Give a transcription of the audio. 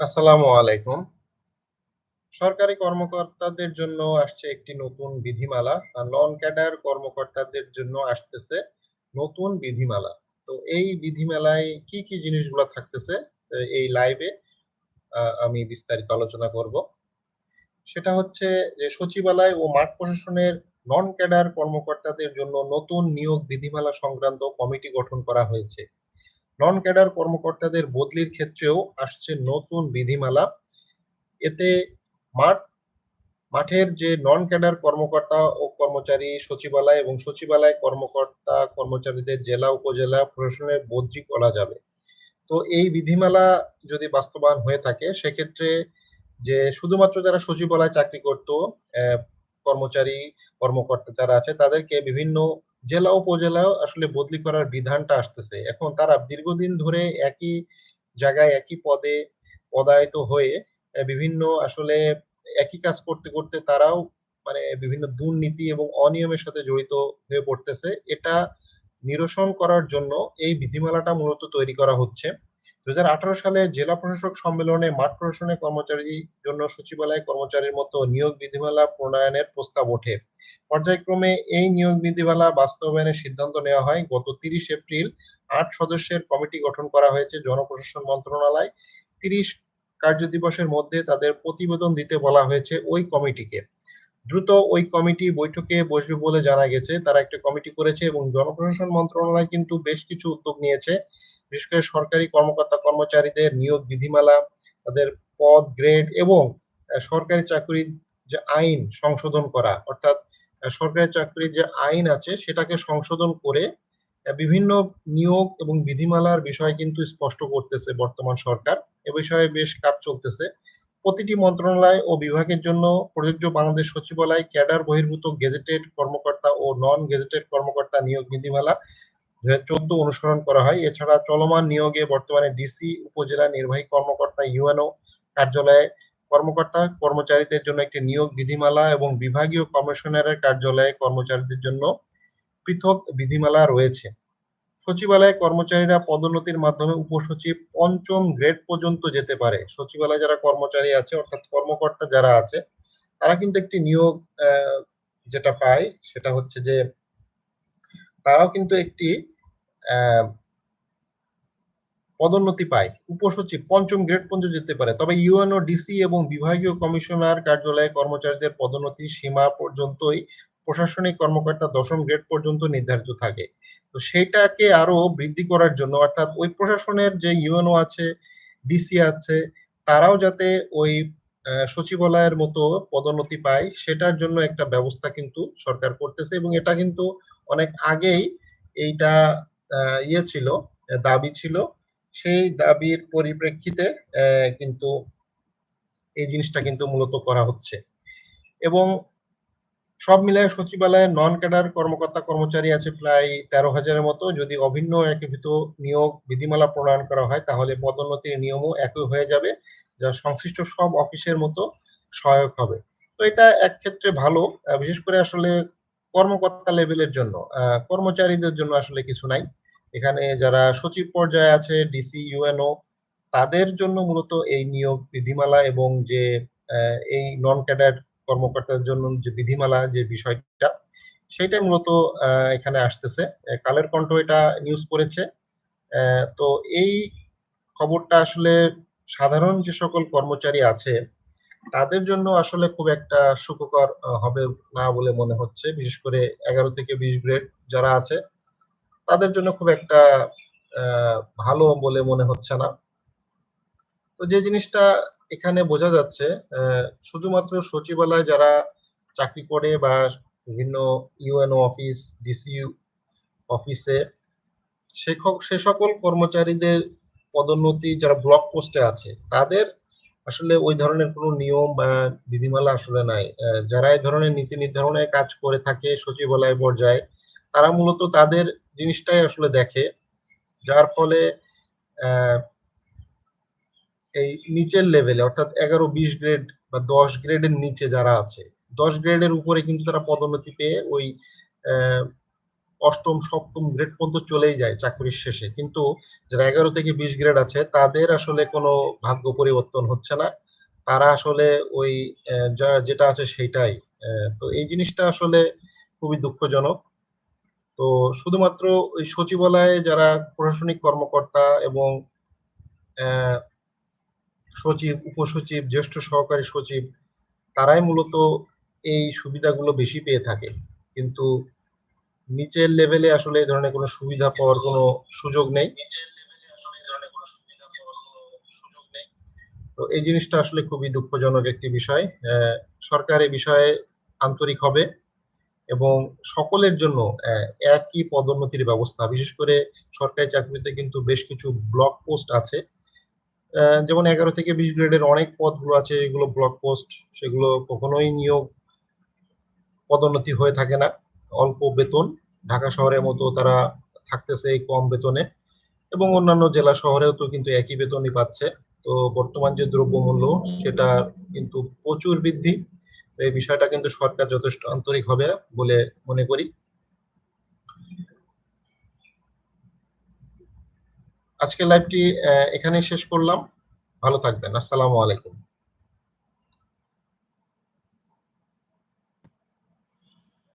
আসসালামু আলাইকুম। সরকারি কর্মকর্তাদের জন্য আসছে একটি নতুন বিধিমালা। আর নন ক্যাডার কর্মকর্তাদের জন্য আসতেছে নতুন বিধিমালা। তো এই বিধিমালায় কি, কি জিনিসগুলো থাকতেছে এই লাইভে আমি বিস্তারিত আলোচনা করব। সেটা হচ্ছে যে সচিবালয় ও মাঠ প্রশাসনের নন ক্যাডার কর্মকর্তাদের জন্য নতুন নিয়োগ বিধিমালা সংক্রান্ত কমিটি গঠন করা হয়েছে। নন ক্যাডার কর্মকর্তাদের বদলির ক্ষেত্রেও আসছে নতুন বিধিমালা। এতে মাঠ মাঠের যে নন ক্যাডার কর্মকর্তা ও কর্মচারী সচিবালয় এবং সচিবালয় কর্মকর্তা কর্মচারীদের জেলা উপজেলা প্রশাসনের বদলি করা যাবে। তো এই বিধিমালা যদি বাস্তবায়ন হয়ে থাকে সেক্ষেত্রে যে শুধুমাত্র যারা সচিবালয় চাকরি করত কর্মচারী, কর্মকর্তা যারা আছে তাদেরকে বিভিন্ন জেলা উপজেলায়ও আসলে বদলি করার বিধানটা আসতেছে। এখন তারা দীর্ঘদিন ধরে একই জায়গায় একই পদে পদায়িত হয়ে বিভিন্ন আসলে একই কাজ করতে, করতে তারাও মানে বিভিন্ন দুর্নীতি এবং অনিয়মের সাথে জড়িত হয়ে পড়তেছে। এটা নিরসন করার জন্য এই বিধিমালাটা মূলত তৈরি করা হচ্ছে। ২০১৮ সালে জেলা প্রশাসক সম্মেলনে মাঠ প্রশাসনের কর্মচারীর জন্য সচিবালয় কর্মচারীর মতো নিয়োগ বিধিমালা প্রণয়নের প্রস্তাব ওঠে। পর্যায়ক্রমে এই নিয়োগ বিধিমালা বাস্তবায়নের সিদ্ধান্ত নেওয়া হয়। গত ৩০ এপ্রিল আট সদস্যের কমিটি গঠন করা হয়েছে জনপ্রশাসন মন্ত্রণালয়। ৩০ কার্যদিবসের মধ্যে তাদের প্রতিবেদন দিতে বলা হয়েছে ওই কমিটিকে। দ্রুত ওই কমিটি বৈঠকে বসবে বলে জানা গেছে। তারা একটা কমিটি করেছে এবং জনপ্রশাসন মন্ত্রণালয় কিন্তু বেশ কিছু উদ্যোগ নিয়েছে। বিশেষ করে সরকারি কর্মকর্তা-কর্মচারীদের নিয়োগ বিধিমালা, তাদের পদ, গ্রেড এবং সরকারি চাকরির যে আইন সংশোধন করা। অর্থাৎ সরকারি চাকরির যে আইন আছে সেটাকে সংশোধন করে বিভিন্ন নিয়োগ এবং বিধিমালার বিষয় কিন্তু স্পষ্ট করতেছে বর্তমান সরকার। এ বিষয়ে বেশ কাজ চলতেছে। প্রতিটি মন্ত্রণালয় ও বিভাগের জন্য প্রযোজ্য বাংলাদেশ সচিবালয় ক্যাডার বহির্ভূত গেজেটেড কর্মকর্তা ও নন গেজেটেড কর্মকর্তা নিয়োগ বিধিমালা ২০১৪ অনুসরণ করা হয়। এছাড়া চলমান নিয়োগে বর্তমানে ডিসি, উপজেলা নির্বাহী কর্মকর্তা, ইউএনও কার্যালয়ে কর্মকর্তা, কর্মচারীদের জন্য একটি নিয়োগ বিধিমালা এবং বিভাগীয় কমিশনারের কার্যালয়ে কর্মচারীদের জন্য পৃথক বিধিমালা রয়েছে। সচিবালয়ে কর্মচারীরা পদোন্নতির মাধ্যমে উপসচিব পঞ্চম গ্রেড পর্যন্ত যেতে পারে। সচিবালয়ে যারা কর্মচারী আছে অর্থাৎ কর্মকর্তা যারা আছে তারা কিন্তু একটি নিয়োগ যেটা পায় সেটা হচ্ছে যে তারাও কিন্তু একটি পদোন্নতি পায়। উপসচিব ৫ম গ্রেড পর্যন্ত যেতে পারে। তবে ইউএনও, ডিসি এবং বিভাগীয় কমিশনার কার্যালয়ে কর্মচারীদের পদোন্নতি সীমা পর্যন্তই প্রশাসনিক কর্মকর্তা ১০ম গ্রেড পর্যন্ত নির্ধারিত থাকে। তো সেইটাকে আরও বৃদ্ধি করার জন্য অর্থাৎ ওই প্রশাসনের যে ইউএনও আছে, ডিসি আছে তারাও যাতে ওই সচিবালয়ের মতো পদোন্নতি পায় সেটার জন্য একটা ব্যবস্থা কিন্তু সরকার করতেছে এবং এটা কিন্তু অনেক আগেই এইটা ইয়ে ছিল, দাবি ছিল। সেই দাবির পরিপ্রেক্ষিতে কিন্তু এই জিনিসটা কিন্তু মূলত করা হচ্ছে। এবং সব মিলায়ে সচিবালয়ে নন ক্যাডার কর্মকর্তা-কর্মচারী আছে প্রায় তেরো হাজারের মতো। যদি অভিন্ন একীভূত নিয়োগ বিধিমালা প্রণয়ন করা হয় তাহলে পদোন্নতির নিয়মও একই হয়ে যাবে। যা সংশ্লিষ্ট সব অফিসের মতো সহায়ক হবে। তো এটা এক ক্ষেত্রে ভালো। বিশেষ করে আসলে কর্মকর্তা লেভেলের জন্য। কর্মচারীদের জন্য আসলে কিছু নাই। এখানে যারা সচিব পর্যায়ে আছে ডিসি, ইউএনও তাদের জন্য মূলত এই নিয়োগ বিধিমালা এবং যে এই নন ক্যাডার কর্মকর্তাদের জন্য যে বিধিমালা, যে বিষয়টা সেটাই মূলত এখানে আসতেছে। কালের কণ্ঠ এটা নিউজ করেছে। তো এই খবরটা আসলে সাধারণ যে সকল কর্মচারী আছে, তাদের জন্য আসলে খুব একটা সুখকর হবে না বলে মনে হচ্ছে। বিশেষ করে ১১ থেকে ২০ গ্রেড যারা আছে, তাদের জন্য খুব একটা ভালো বলে মনে হচ্ছে না। তো যে জিনিসটা এখানে বোঝা যাচ্ছে শুধুমাত্র সচিবালয় যারা চাকরি করে বা বিভিন্ন ইউএনও অফিস, ডিসি অফিসে সে সকল কর্মচারীদের পদোন্নতি যারা ব্লক পোস্টে আছে তাদের আসলে ওই ধরনের কোনো নিয়ম বা বিধিমালা আসলে নাই। যারা এই ধরনের নীতি নির্ধারণের কাজ করে থাকে সচিবালয় পর্যায়ে তারা মূলত তাদের জিনিসটাই আসলে দেখে। যার ফলে এই নিচের লেভেলে অর্থাৎ ১১-২০ গ্রেড বা ১০ গ্রেডের নিচে যারা আছে, ১০ গ্রেডের উপরে কিন্তু তারা পদোন্নতি পেয়ে ওই অষ্টম, সপ্তম গ্রেড পর্যন্ত চলেই যায় চাকরির শেষে। কিন্তু যারা ১১ থেকে ২০ গ্রেড আছে তাদের আসলে কোনো ভাগ্য পরিবর্তন হচ্ছে না। তারা আসলে ওই যা যেটা আছে সেইটাই। অ্যা তো এই জিনিসটা আসলে খুবই দুঃখজনক। তো শুধুমাত্র ওই সচিবালয়ে যারা প্রশাসনিক কর্মকর্তা এবং সচিব, উপসচিব, জ্যেষ্ঠ সহকারী সচিব তারাই মূলত এই সুবিধাগুলো বেশি পেয়ে থাকে। কিন্তু নিচের লেভেলে আসলে এই ধরনের কোনো সুবিধা পাওয়ার কোনো সুযোগ নেই। তো এই জিনিসটা আসলে খুবই দুঃখজনক একটি বিষয়। সরকার এ বিষয়ে আন্তরিক হবে এবং সকলের জন্য একই পদোন্নতির ব্যবস্থা। বিশেষ করে সরকারি চাকরিতে কিন্তু বেশ কিছু ব্লক পোস্ট আছে। যেমন ১১ থেকে ২০ গ্রেডের অনেক পদগুলো আছে, এগুলো ব্লক পোস্ট। সেগুলো কখনোই নিয়োগ পদোন্নতি হয়ে থাকে না। অল্প বেতন। ঢাকা শহরের মতো তারা থাকতেছে এই কম বেতনে এবং অন্যান্য জেলা শহরেও তো কিন্তু একই বেতনই পাচ্ছে। তো বর্তমান যে দ্রব্যমূল্য, সেটা কিন্তু প্রচুর বৃদ্ধি। এই বিষয়টা কিন্তু সরকার যথেষ্ট আন্তরিক হবে বলে মনে করি। আজকের লাইভটি এখানেই শেষ করলাম। ভালো থাকবেন। আসসালামু আলাইকুম।